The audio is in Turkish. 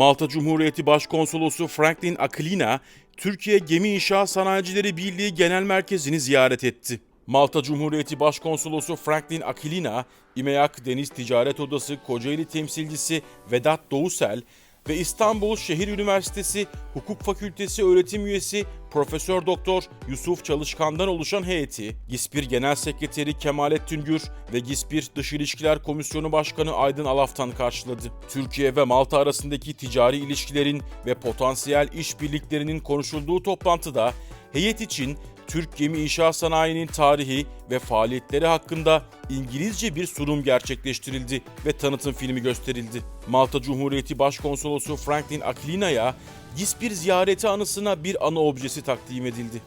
Malta Cumhuriyeti Başkonsolosu Franklin Aquilina, Türkiye Gemi İnşaat Sanayicileri Birliği Genel Merkezi'ni ziyaret etti. Malta Cumhuriyeti Başkonsolosu Franklin Aquilina, İMEAK Deniz Ticaret Odası Kocaeli temsilcisi Vedat Doğusel ve İstanbul Şehir Üniversitesi Hukuk Fakültesi öğretim üyesi Profesör Doktor Yusuf Çalışkan'dan oluşan heyeti, GİSPİR Genel Sekreteri Kemalettin Gür ve GİSPİR Dış İlişkiler Komisyonu Başkanı Aydın Alaf'tan karşıladı. Türkiye ve Malta arasındaki ticari ilişkilerin ve potansiyel işbirliklerinin konuşulduğu toplantıda heyet için Türk gemi inşaat sanayinin tarihi ve faaliyetleri hakkında İngilizce bir sunum gerçekleştirildi ve tanıtım filmi gösterildi. Malta Cumhuriyeti Başkonsolosu Franklin Aquilina'ya GİSPİR ziyareti anısına bir ana objesi takdim edildi.